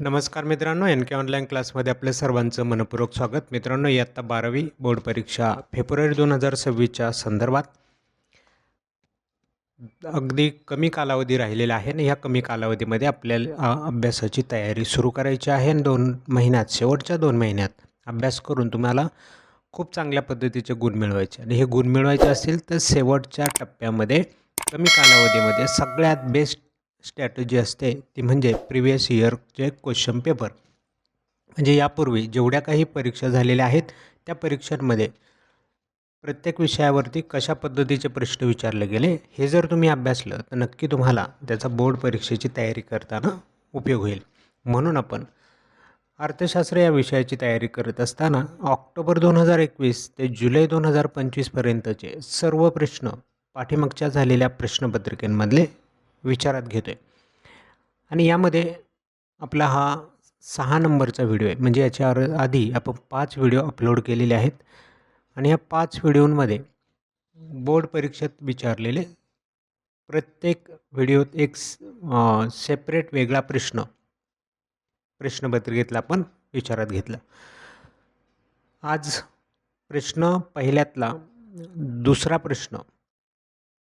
नमस्कार मित्रांनो एन के ऑनलाईन क्लासमध्ये आपलं सर्वांचं मनपूर्वक स्वागत. मित्रांनो इयत्ता बारावी बोर्ड परीक्षा फेब्रुवारी दोन हजार सव्वीसच्या संदर्भात अगदी कमी कालावधी राहिलेला आहे आणि ह्या कमी कालावधीमध्ये आपल्याला अभ्यासाची तयारी सुरू करायची आहे आणि दोन महिन्यात शेवटच्या दोन महिन्यात अभ्यास करून तुम्हाला खूप चांगल्या पद्धतीचे गुण मिळवायचे. आणि हे गुण मिळवायचे असतील तर शेवटच्या टप्प्यामध्ये कमी कालावधीमध्ये सगळ्यात बेस्ट स्ट्रॅटजी असते ती म्हणजे प्रिवियस इयरचे क्वेश्चन पेपर. म्हणजे यापूर्वी जेवढ्या काही परीक्षा झालेल्या आहेत त्या परीक्षांमध्ये प्रत्येक विषयावरती कशा पद्धतीचे प्रश्न विचारले गेले हे जर तुम्ही अभ्यासलं तर नक्की तुम्हाला त्याचा बोर्ड परीक्षेची तयारी करताना उपयोग होईल. म्हणून आपण अर्थशास्त्र या विषयाची तयारी करत असताना ऑक्टोबर दोन हजार एकवीस ते जुलै दोन हजार पंचवीसपर्यंतचे सर्व प्रश्न पाठीमागच्या झालेल्या प्रश्नपत्रिकेमधले विचारात घेतो आहे आणि यामध्ये आपला हा सहा नंबरचा व्हिडिओ आहे. म्हणजे याच्या आधी आपण पाच व्हिडिओ अपलोड केलेले आहेत. आणि या पाच व्हिडिओमध्ये बोर्ड परीक्षेत विचारलेले प्रत्येक व्हिडिओत एक सेपरेट वेगळा प्रश्न प्रश्नपत्रिकेतला आपण विचारात घेतला. आज प्रश्न पहिल्यातला दुसरा प्रश्न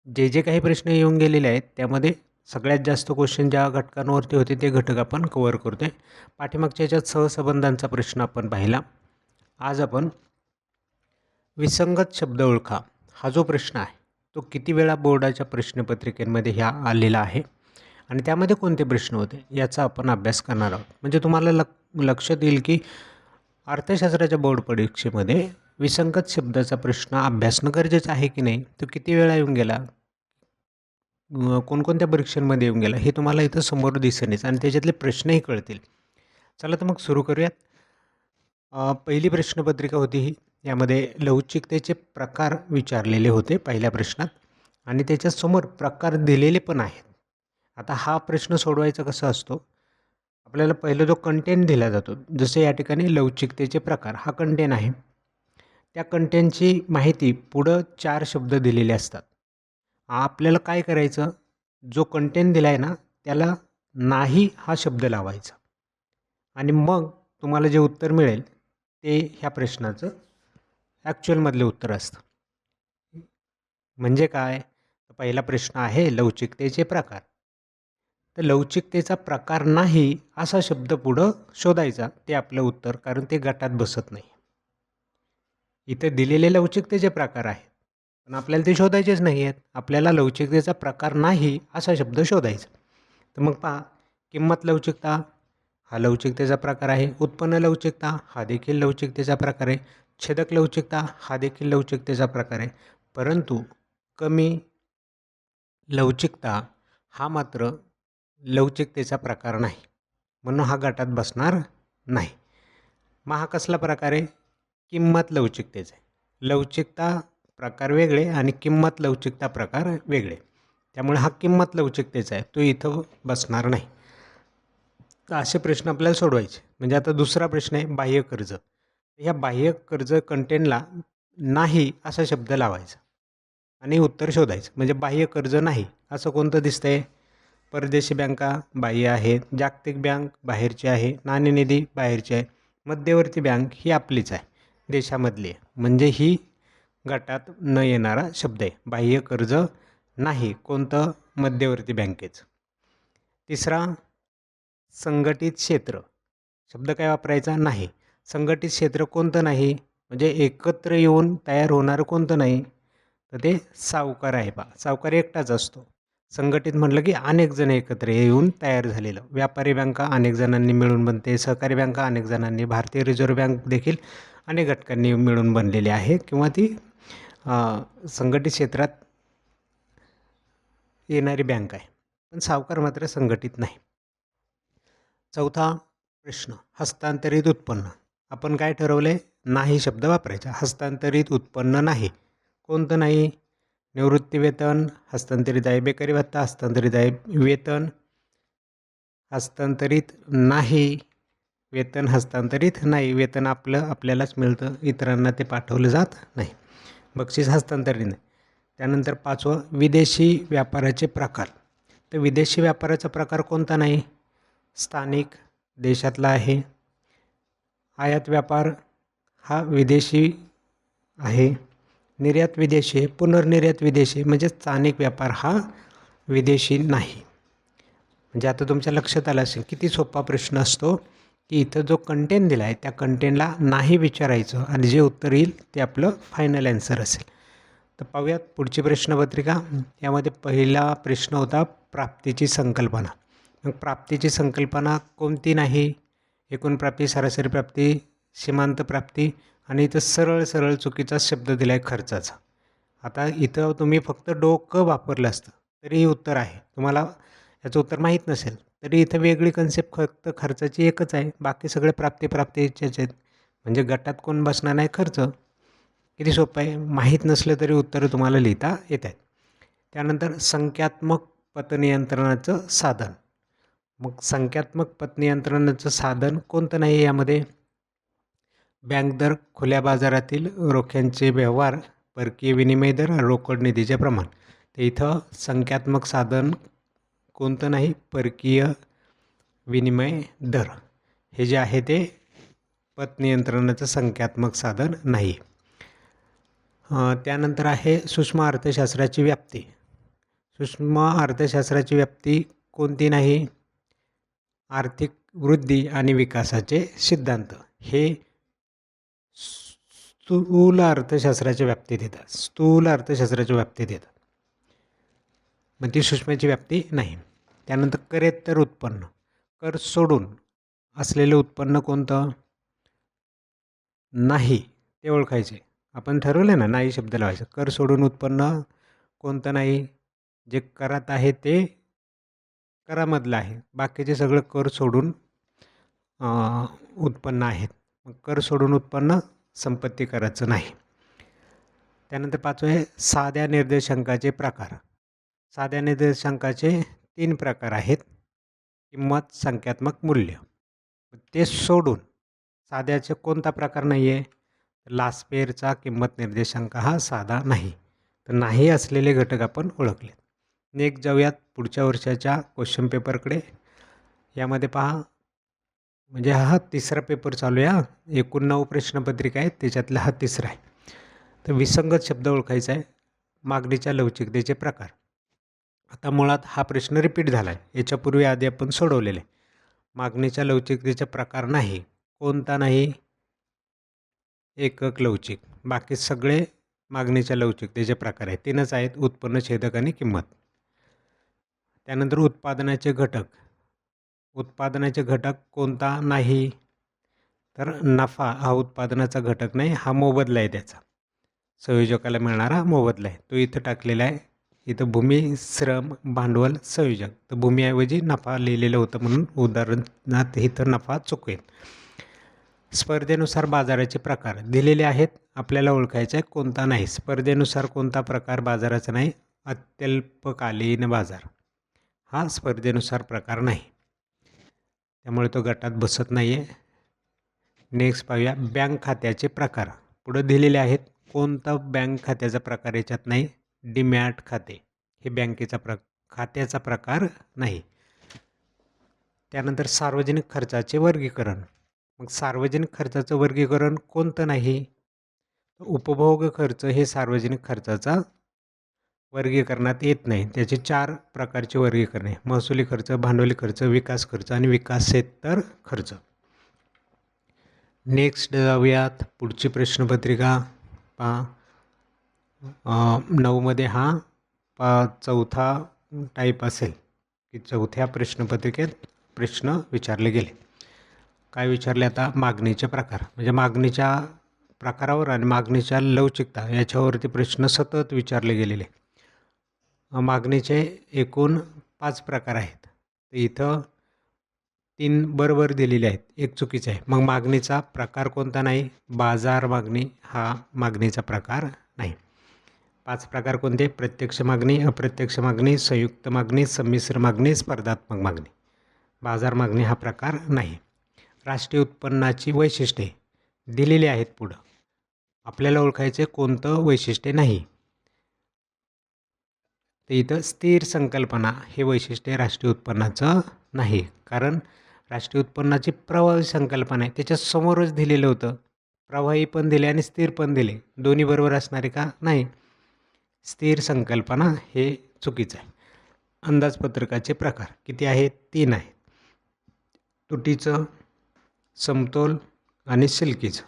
जे जे काही प्रश्न येऊन गेलेले आहेत त्यामध्ये सगळ्यात जास्त क्वेश्चन ज्या घटकांवरती होते ते घटक आपण कवर करतो आहे पाठीमागच्या याच्यात सहसंबंधांचा प्रश्न आपण पाहिला. आज आपण विसंगत शब्द ओळखा. हा जो प्रश्न आहे तो किती वेळा बोर्डाच्या प्रश्नपत्रिकेमध्ये ह्या आलेला आहे आणि त्यामध्ये कोणते प्रश्न होते याचा आपण अभ्यास करणार आहोत. म्हणजे तुम्हाला लक लक्षात येईल की अर्थशास्त्राच्या बोर्ड परीक्षेमध्ये विसंगत शब्दाचा प्रश्न अभ्यासणं गरजेचं आहे की नाही तो किती वेळा येऊन गेला? कोणकोणत्या परीक्षांमध्ये येऊन गेला हे तुम्हाला इथं समोर दिसेलच आणि त्याच्यातले प्रश्नही कळतील. चला तर मग सुरू करूयात. पहिली प्रश्नपत्रिका होती ही. यामध्ये लवचिकतेचे प्रकार विचारलेले होते पहिल्या प्रश्नात. आणि त्याच्यासमोर प्रकार दिलेले पण आहेत. आता हा प्रश्न सोडवायचा कसा असतो? आपल्याला पहिलं जो कंटेंट दिला जातो जसे या ठिकाणी लवचिकतेचे प्रकार हा कंटेंट आहे. त्या कंटेंटची माहिती पुढं चार शब्द दिलेले असतात. आपल्याला काय करायचं? जो कंटेंट दिला आहे ना त्याला नाही हा शब्द लावायचा. आणि मग तुम्हाला जे उत्तर मिळेल ते ह्या प्रश्नाचं ॲक्च्युअलमधले उत्तर असतं. म्हणजे काय? पहिला प्रश्न आहे लवचिकतेचे प्रकार. तर लवचिकतेचा प्रकार नाही असा शब्द पुढं शोधायचा ते आपलं उत्तर कारण ते गटात बसत नाही. इथे दिलेले लवचिकतेचे प्रकार आहेत. पण आपल्याला ते शोधायचेच नाही आहेत. आपल्याला लवचिकतेचा प्रकार नाही असा शब्द शोधायचा. तर मग पहा किंमत लवचिकता हा लवचिकतेचा प्रकार आहे. उत्पन्न लवचिकता हा देखील लवचिकतेचा प्रकार आहे. छेदक लवचिकता हा देखील लवचिकतेचा प्रकार आहे. परंतु कमी लवचिकता हा मात्र लवचिकतेचा प्रकार नाही. म्हणून हा गटात बसणार नाही. मग हा कसला प्रकार आहे? किंमत लवचिकतेचा आहे. लवचिकता प्रकार वेगळे आणि किंमत लवचिकता प्रकार वेगळे. त्यामुळे हा किंमत लवचिकतेचा आहे. तो इथं बसणार नाही. तर असे प्रश्न आपल्याला सोडवायचे. म्हणजे आता दुसरा प्रश्न आहे बाह्य कर्ज. ह्या बाह्य कर्ज कंटेंटला नाही असा शब्द लावायचा. आणि उत्तर शोधायचं. म्हणजे बाह्य कर्ज नाही असं कोणतं दिसतंय? परदेशी बँका बाह्य आहेत. जागतिक बँक बाहेरची आहे. नाणेनिधी बाहेरची आहे. मध्यवर्ती बँक ही आपलीच आहे. देशामधली आहे. म्हणजे ही गटात न येणारा शब्द आहे. बाह्य कर्ज नाही कोणतं? मध्यवर्ती बँकेचं. तिसरा संघटित क्षेत्र. शब्द काय वापरायचा? नाही. संघटित क्षेत्र कोणतं नाही? म्हणजे एकत्र येऊन तयार होणारं कोणतं नाही? तर ते सावकार आहे बा. सावकार एकटाच असतो. संघटित म्हटलं की अनेक जण एकत्र येऊन तयार झालेलं. व्यापारी बँका अनेक जणांनी मिळून बनते. सहकारी बँका अनेक जणांनी भारतीय रिझर्व्ह बँक देखील अनेक घटकांनी मिळून बनलेली आहे. किंवा ती संघटित क्षेत्रात येणारी बँक आहे. पण सावकार मात्र संघटित नाही. चौथा प्रश्न हस्तांतरित उत्पन्न. आपण काय ठरवले? नाही शब्द वापरायचा. हस्तांतरित उत्पन्न नाही. कोणतं नाही? निवृत्ती वेतन हस्तांतरित आहे बेकारी भत्ता हस्तांतरित आहे वेतन. हस्तांतरित नाही वेतन हस्तांतरित नाही. वेतन आपलं आपल्यालाच मिळतं. इतरांना ते पाठवलं जात नाही. बक्षीस हस्तांतरण त्यानंतर पाचवं विदेशी व्यापाराचे प्रकार. तर विदेशी व्यापाराचा प्रकार कोणता नाही? स्थानिक देशातला आहे. आयात व्यापार हा विदेशी आहे. निर्यात विदेशी पुनर्निर्यात विदेशी म्हणजे स्थानिक व्यापार हा विदेशी नाही. म्हणजे आता तुमच्या लक्षात आलं असेल किती सोपा प्रश्न असतो. की इथं जो कंटेंट दिला आहे त्या कंटेंटला नाही विचारायचं आणि जे उत्तर येईल ते आपलं फायनल ॲन्सर असेल. तर पाहूयात पुढची प्रश्नपत्रिका. यामध्ये पहिला प्रश्न होता प्राप्तीची संकल्पना. मग प्राप्तीची संकल्पना कोणती नाही? एकूण प्राप्ती सरासरी प्राप्ती सीमांत प्राप्ती आणि इथं सरळ सरळ चुकीचा शब्द दिला आहे खर्चाचा. आता इथं तुम्ही फक्त डोकं वापरलं असतं तरीही उत्तर आहे. तुम्हाला याचं उत्तर माहीत नसेल. तरी इथं वेगळी कन्सेप्ट फक्त खर्चाची एकच आहे. बाकी सगळे प्राप्ती प्राप्तीचेच आहेत. म्हणजे गटात कोण बसणार नाही खर्च. किती सोपं आहे. माहीत नसलं तरी उत्तरं तुम्हाला लिहिता येत आहेत त्यानंतर संख्यात्मक पतनियंत्रणाचं साधन. मग संख्यात्मक पतनियंत्रणाचं साधन कोणतं नाही यामध्ये? बँक दर खुल्या बाजारातील रोख्यांचे व्यवहार परकीय विनिमय दर रोकड निधीचे प्रमाण. ते इथं संख्यात्मक साधन कोणतं नाही परकीय विनिमय दर. हे जे आहे ते पतनियंत्रणाचं संख्यात्मक साधन नाही. त्यानंतर आहे सूक्ष्म अर्थशास्त्राची व्याप्ती. सूक्ष्म अर्थशास्त्राची व्याप्ती कोणती नाही? आर्थिक वृद्धी आणि विकासाचे सिद्धांत. हे स्थूल अर्थशास्त्राच्या व्याप्तीत येतात. स्थूल अर्थशास्त्राच्या व्याप्तीत येतात. मग ती सूक्ष्माची व्याप्ती नाही. त्यानंतर करेत्तर उत्पन्न. कर सोडून असलेलं उत्पन्न कोणतं? नाही ते ओळखायचे. आपण ठरवलं ना नाही शब्द लावायचं. कर सोडून उत्पन्न कोणतं नाही? जे करात आहे ते करामधलं आहे. बाकीचे सगळं कर सोडून उत्पन्न आहेत. मग कर सोडून उत्पन्न संपत्ती कराचं नाही. त्यानंतर पाचवं आहे साध्या निर्देशांकाचे प्रकार. साध्या निर्देशांकाचे तीन प्रकार आहेत. किंमत संख्यात्मक मूल्य. ते सोडून साध्याचे कोणता प्रकार नाही आहे लास्पेअरचा किंमत निर्देशांक हा साधा नाही. तर नाही असलेले घटक आपण ओळखले नेक्स्ट जाऊयात पुढच्या वर्षाच्या क्वेश्चन पेपरकडे. यामध्ये पहा. म्हणजे हा तिसरा पेपर चालू आहे एकूण नऊ प्रश्नपत्रिका आहेत त्याच्यातला हा तिसरा आहे. तर विसंगत शब्द ओळखायचा आहे. मागणीच्या लवचिकतेचे प्रकार. आता मुळात हा प्रश्न रिपीट झाला आहे याच्यापूर्वी आधी आपण सोडवलेले. मागणीच्या लवचिकतेचे प्रकार नाही कोणता नाही एकक लवचिक. बाकी सगळे मागणीच्या लवचिकतेचे प्रकार आहेत. तीनच आहेत उत्पन्न छेदक आणि किंमत. त्यानंतर उत्पादनाचे घटक. उत्पादनाचे घटक कोणता नाही? तर नफा हा उत्पादनाचा घटक नाही हा मोबदला आहे त्याचा. संयोजकाला मिळणारा मोबदला आहे. तो इथं टाकलेला आहे. इथं भूमी श्रम भांडवल संयोजक तर भूमीऐवजी नफा लिहिलेलं होतं म्हणून उदाहरणात इथं नफा चुकेल स्पर्धेनुसार बाजाराचे प्रकार. दिलेले आहेत आपल्याला ओळखायचं आहे कोणता नाही. स्पर्धेनुसार कोणता प्रकार बाजाराचा नाही? अत्यल्पकालीन बाजार. हा स्पर्धेनुसार प्रकार नाही. त्यामुळे तो गटात बसत नाही आहे नेक्स्ट पाहूया. बँक खात्याचे प्रकार. पुढं दिलेले आहेत कोणता बँक खात्याचा प्रकार याच्यात नाही? डीमॅट खाते. हे बँकेचा प्र खात्याचा प्रकार नाही. त्यानंतर सार्वजनिक खर्चाचे वर्गीकरण. मग सार्वजनिक खर्चाचं वर्गीकरण कोणतं नाही? उपभोग खर्च हे सार्वजनिक खर्चाचा वर्गीकरणात येत नाही. त्याचे चार प्रकारचे वर्गीकरण आहे. महसुली खर्च भांडवली खर्च विकास खर्च आणि विकासेतर खर्च. नेक्स्ट जाऊयात पुढची प्रश्नपत्रिका. पहा. नऊमध्ये हा पा चौथा टाईप असेल. की चौथ्या प्रश्नपत्रिकेत प्रश्न विचारले गेले. काय विचारले आता? मागणीचे प्रकार. म्हणजे मागणीच्या प्रकारावर आणि मागणीच्या लवचिकता याच्यावरती प्रश्न सतत विचारले गेलेले. मागणीचे एकूण पाच प्रकार आहेत. तर इथं तीन बरोबर दिलेले आहेत. एक चुकीचं आहे. मग मागणीचा प्रकार कोणता नाही? बाजार मागणी हा मागणीचा प्रकार पाच प्रकार कोणते? प्रत्यक्ष मागणी अप्रत्यक्ष मागणी संयुक्त मागणी संमिश्र मागणी स्पर्धात्मक मागणी. बाजार मागणी हा प्रकार नाही. राष्ट्रीय उत्पन्नाची वैशिष्ट्ये दिलेली आहेत पुढं. आपल्याला ओळखायचे कोणतं वैशिष्ट्य नाही? तर इथं स्थिर संकल्पना हे वैशिष्ट्य राष्ट्रीय उत्पन्नाचं नाही. कारण राष्ट्रीय उत्पन्नाची प्रवाही संकल्पना आहे. त्याच्यासमोरच दिलेलं होतं. प्रवाही पण दिले आणि स्थिर पण दिले. दोन्ही बरोबर असणारे का? नाही. स्थिर संकल्पना हे चुकीचं आहे. अंदाजपत्रकाचे प्रकार किती आहेत? तीन आहेत. तुटीचं समतोल आणि सिल्कीचं.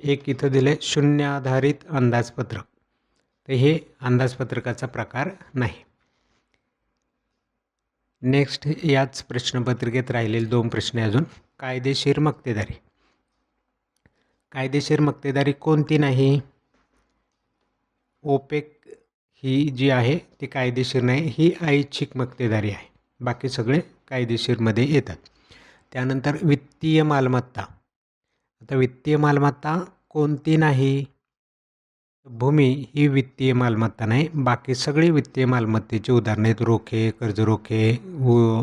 एक इथं दिले शून्य आधारित अंदाजपत्रक. तर हे अंदाजपत्रकाचा प्रकार नाही. नेक्स्ट याच प्रश्नपत्रिकेत राहिलेले दोन प्रश्न अजून. कायदेशीर मक्तेदारी. कायदेशीर मक्तेदारी कोणती नाही? ओपेक ही जी आहे ती कायदेशीर नाही ही ऐच्छिक मक्तेदारी आहे. बाकी सगळे कायदेशीरमध्ये येतात. त्यानंतर वित्तीय मालमत्ता. आता वित्तीय मालमत्ता कोणती नाही? भूमी ही वित्तीय मालमत्ता नाही. बाकी सगळी वित्तीय मालमत्तेची उदाहरणे आहेत. रोखे कर्जरोखे व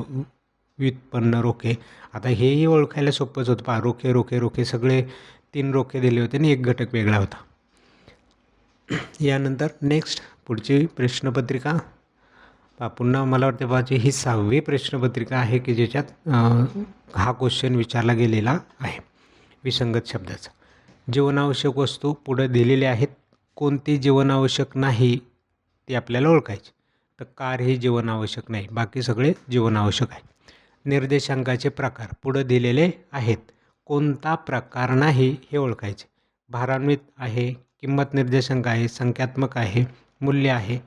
व्युत्पन्न रोखे. आता हेही ओळखायला सोपंच होतं पहा. रोखे रोखे रोखे सगळे तीन रोखे दिले होते आणि एक घटक वेगळा होता. यानंतर नेक्स्ट पुढची प्रश्नपत्रिका. पुन्हा मला वाटते बाजी ही सहावी प्रश्नपत्रिका आहे की ज्याच्यात हा क्वेश्चन विचारला गेलेला आहे. विसंगत शब्दाचा. जीवनावश्यक वस्तू पुढं दिलेल्या आहेत. कोणती जीवनावश्यक नाही ती आपल्याला ओळखायची. तर कार ही जीवनावश्यक नाही बाकी सगळे जीवनावश्यक आहे निर्देशांकाचे प्रकार पुढं दिलेले आहेत. कोणता प्रकार नाही हे ओळखायचे. भारान्वित आहे किंमत निर्देशांक आहे संख्यात्मक आहे मूल्य आहे.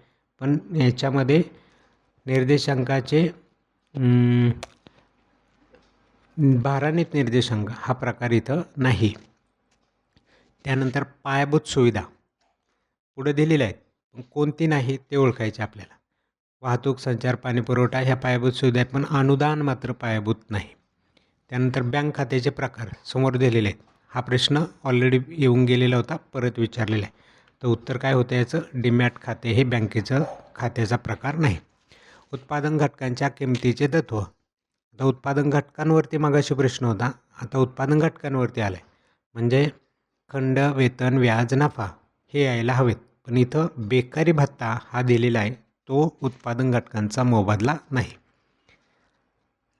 पण याच्यामध्ये निर्देशांकाचे भारानीत निर्देशांक हा प्रकार इथं नाही. त्यानंतर पायाभूत सुविधा पुढे दिलेल्या आहेत पण कोणती नाही ते ओळखायचे आपल्याला. वाहतूक संचार पाणीपुरवठा ह्या पायाभूत सुविधा आहेत पण अनुदान मात्र पायाभूत नाही. त्यानंतर बँक खात्याचे प्रकार समोर दिलेले आहेत. हा प्रश्न ऑलरेडी येऊन गेलेला होता परत विचारलेला आहे. तर उत्तर काय होतं याचं? डीमॅट खाते हे बँकेचं खात्याचा प्रकार नाही. उत्पादन घटकांच्या किमतीचे तत्त्व आता उत्पादन घटकांवरती मागाशी प्रश्न होता. आता उत्पादन घटकांवरती आलं आहे म्हणजे खंड वेतन व्याज नफा हे यायला हवेत. पण इथं बेकारी भत्ता हा दिलेला आहे. तो उत्पादन घटकांचा मोबदला नाही.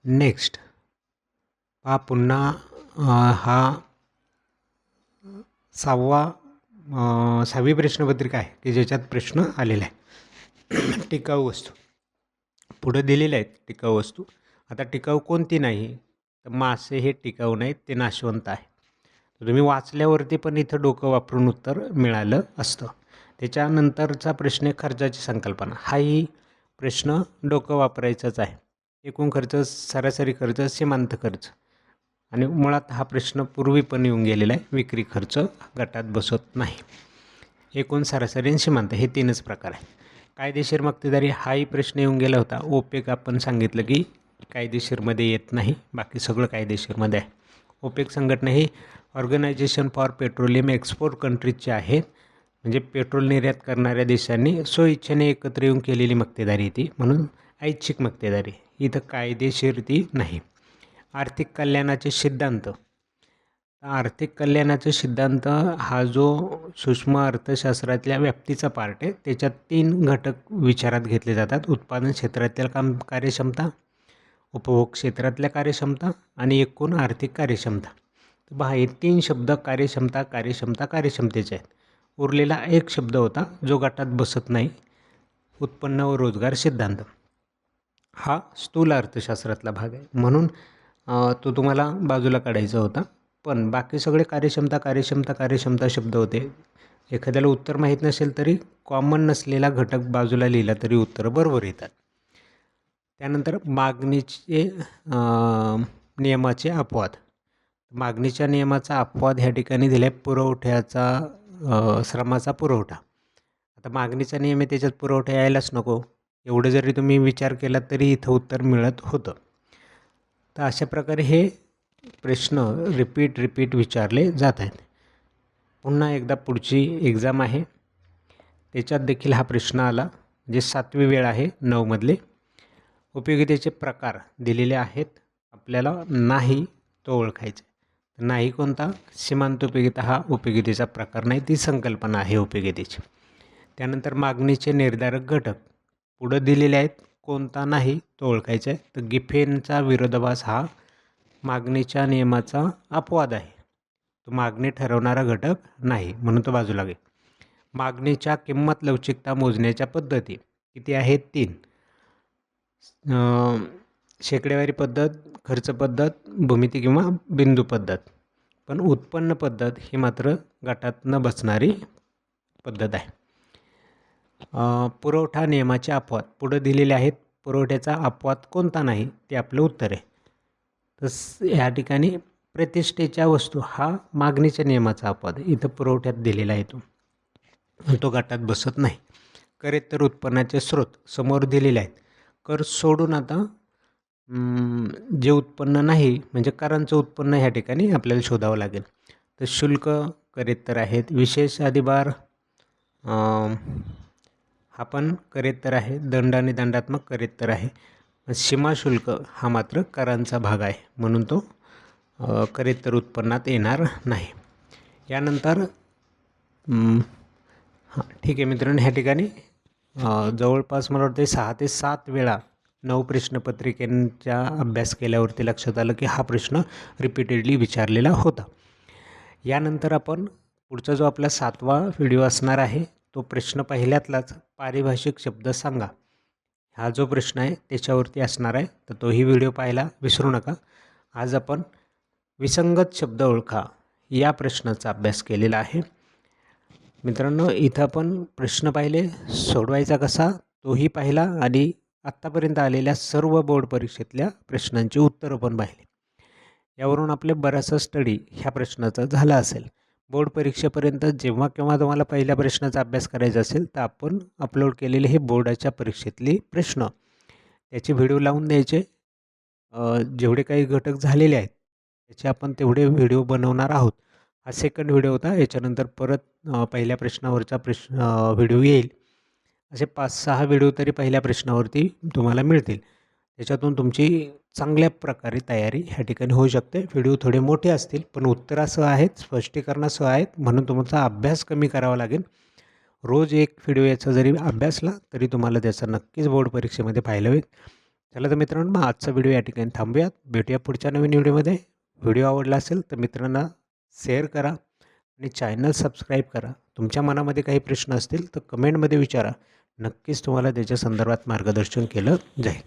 नेक्स्ट हा पुन्हा हा सहावा सहावी प्रश्नपत्रिका आहे की ज्याच्यात प्रश्न आलेला आहे. टिकाऊ वस्तू. पुढं दिलेल्या आहेत टिकाऊ वस्तू. आता टिकाऊ कोणती नाही? तर मासे हे टिकाऊ नाहीत ते नाशवंत आहे. तर तुम्ही वाचल्यावरती पण इथं डोकं वापरून उत्तर मिळालं असतं. त्याच्यानंतरचा प्रश्न आहे खर्चाची संकल्पना. हाही प्रश्न डोकं वापरायचाच आहे. एकूण खर्च सरासरी खर्च सीमांत खर्च. आणि मुळात हा प्रश्न पूर्वी पण येऊन गेलेला आहे. विक्री खर्च गटात बसत नाही. एकूण सरासरी आणि सीमांत हे तीनच प्रकार आहे कायदेशीर मक्तेदारी हाही प्रश्न येऊन गेला होता. ओपेक आपण सांगितलं की कायदेशीरमध्ये येत नाही. बाकी सगळं कायदेशीरमध्ये आहे. ओपेक संघटना ही ऑर्गनायझेशन फॉर पेट्रोलियम एक्सपोर्ट कंट्रीजची आहे. म्हणजे पेट्रोल निर्यात करणाऱ्या देशांनी स्वइच्छेने एकत्र येऊन केलेली मक्तेदारी ती. म्हणून ऐच्छिक मक्तेदारी. इथं कायदेशीर ती नाही. आर्थिक कल्याणाचे सिद्धांत. आर्थिक कल्याणाचे सिद्धांत हा जो सूक्ष्म अर्थशास्त्रातल्या व्याप्तीचा पार्ट आहे त्याच्यात तीन घटक विचारात घेतले जातात. उत्पादन क्षेत्रातल्या काम कार्यक्षमता उपभोग क्षेत्रातल्या कार्यक्षमता आणि एकूण आर्थिक कार्यक्षमता. तर पहा हे तीन शब्द कार्यक्षमता कार्यक्षमता कार्यक्षमतेचे आहेत. उरलेला एक शब्द होता जो गटात बसत नाही. उत्पन्न व रोजगार सिद्धांत. हा स्थूल अर्थशास्त्रातला भाग आहे. म्हणून तो तुम्हाला बाजूला काढायचा होता. पण बाकी सगळे कार्यक्षमता कार्यक्षमता कार्यक्षमता शब्द होते. एखाद्याला उत्तर माहीत नसेल तरी कॉमन नसलेला घटक बाजूला लिहिला तरी उत्तरं बरोबर येतात. त्यानंतर मागणीचे नियमाचे अपवाद. मागणीच्या नियमाचा अपवाद ह्या ठिकाणी दिला आहे पुरवठ्याचा श्रमाचा पुरवठा. आता मागणीचा नियम आहे त्याच्यात पुरवठा यायलाच नको. एवढं जरी तुम्ही विचार केला तरी इथं उत्तर मिळत होतं. तर अशा प्रकारे हे प्रश्न रिपीट रिपीट विचारले जात आहेत. पुन्हा एकदा पुढची एक्झाम आहे. त्याच्यात देखील हा प्रश्न आला जे सातवी वेळ आहे नऊमधले. उपयोगितेचे प्रकार दिलेले आहेत. आपल्याला नाही तो ओळखायचा नाही कोणता सीमांत उपयोगिता हा उपयोगितेचा प्रकार नाही ती संकल्पना आहे उपयोगितेची. त्यानंतर मागणीचे निर्धारक घटक पुढं दिलेले आहेत. कोणता नाही तो ओळखायचा आहे. तर गिफेनचा विरोधाभास हा मागणीच्या नियमाचा अपवाद आहे. तो मागणी ठरवणारा घटक नाही म्हणून तो बाजूला घे मागणीच्या किंमत लवचिकता मोजण्याच्या पद्धती किती आहेत? तीन. शेकडेवारी पद्धत खर्च पद्धत भूमिती किंवा बिंदू पद्धत. पण उत्पन्न पद्धत ही मात्र गटात न बसणारी पद्धत आहे. पुरवठा नियमाचे अपवाद. पुढं दिलेले आहेत. पुरवठ्याचा अपवाद कोणता नाही ते आपलं उत्तर आहे. तस ह्या ठिकाणी प्रतिष्ठेच्या वस्तू हा मागणीच्या नियमाचा अपवाद इथं पुरवठ्यात दिलेला आहे तो. तो गटात बसत नाही. करेत्तर उत्पन्नाचे स्रोत समोर दिलेले आहेत. कर सोडून आता जे उत्पन्न नाही म्हणजे करांचं उत्पन्न ह्या ठिकाणी आपल्याला शोधावं लागेल. तर शुल्क करेतर आहेत. विशेष अधिभार हा पण करेत्तर आहे दंड आणि दंडात्मक करेत्तर आहे. सीमा शुल्क हा मात्र करांचा भाग आहे म्हणून तो करेत्तर उत्पन्नात येणार नाही. यानंतर हां ठीक आहे मित्रांनो ह्या ठिकाणी जवळपास मला वाटते सहा ते सात वेळा नऊ प्रश्नपत्रिकेंचा अभ्यास केल्यावरती लक्षात आलं की हा प्रश्न रिपीटेडली विचारलेला होता. यानंतर आपण पुढचा जो आपला सातवा व्हिडिओ असणार आहे तो प्रश्न पहिल्यातलाच पारिभाषिक शब्द सांगा. हा जो प्रश्न आहे त्याच्यावरती असणार आहे. तर तोही व्हिडिओ पाहायला विसरू नका. आज आपण विसंगत शब्द ओळखा या प्रश्नाचा अभ्यास केलेला आहे. मित्रांनो इथं आपण प्रश्न पाहिले सोडवायचा कसा? तोही पाहिला आणि आत्तापर्यंत आलेल्या सर्व बोर्ड परीक्षेतल्या प्रश्नांची उत्तरं पण पाहिली. यावरून आपले बराचसा स्टडी ह्या प्रश्नाचा झाला असेल. बोर्ड परीक्षेपर्यंत जेव्हा केव्हा तुम्हाला पहिल्या प्रश्नाचा अभ्यास करायचा असेल तर आपण अपलोड केलेले हे बोर्डाच्या परीक्षेतले प्रश्न. त्याचे व्हिडिओ लावून द्यायचे. जेवढे काही घटक झालेले आहेत त्याचे आपण तेवढे व्हिडिओ बनवणार आहोत. हा सेकंड व्हिडिओ होता. याच्यानंतर परत पहिल्या प्रश्नावरचा प्रश्न व्हिडिओ येईल. असे पाच सहा व्हिडिओ तरी पहिल्या प्रश्नावरती तुम्हाला मिळतील. त्याच्यातून तुमची चांगल्या प्रकारे तयारी ह्या ठिकाणी होऊ शकते. व्हिडिओ थोडे मोठे असतील पण उत्तरासह आहेत स्पष्टीकरणासह आहेत म्हणून तुमचा अभ्यास कमी करावा लागेल. रोज एक व्हिडिओ याचा जरी अभ्यासला तरी तुम्हाला त्याचा नक्कीच बोर्ड परीक्षेमध्ये पाहायला होईल चला तर मित्रांनो मग आजचा व्हिडिओ या ठिकाणी थांबूयात. भेटूया पुढच्या नवीन व्हिडिओमध्ये. व्हिडिओ आवडला असेल तर मित्रांना शेअर करा आणि चॅनल सबस्क्राईब करा. तुमच्या मनामध्ये काही प्रश्न असतील तर कमेंटमध्ये विचारा. नक्कीच तुम्हाला त्याच्या संदर्भात मार्गदर्शन केलं जाईल.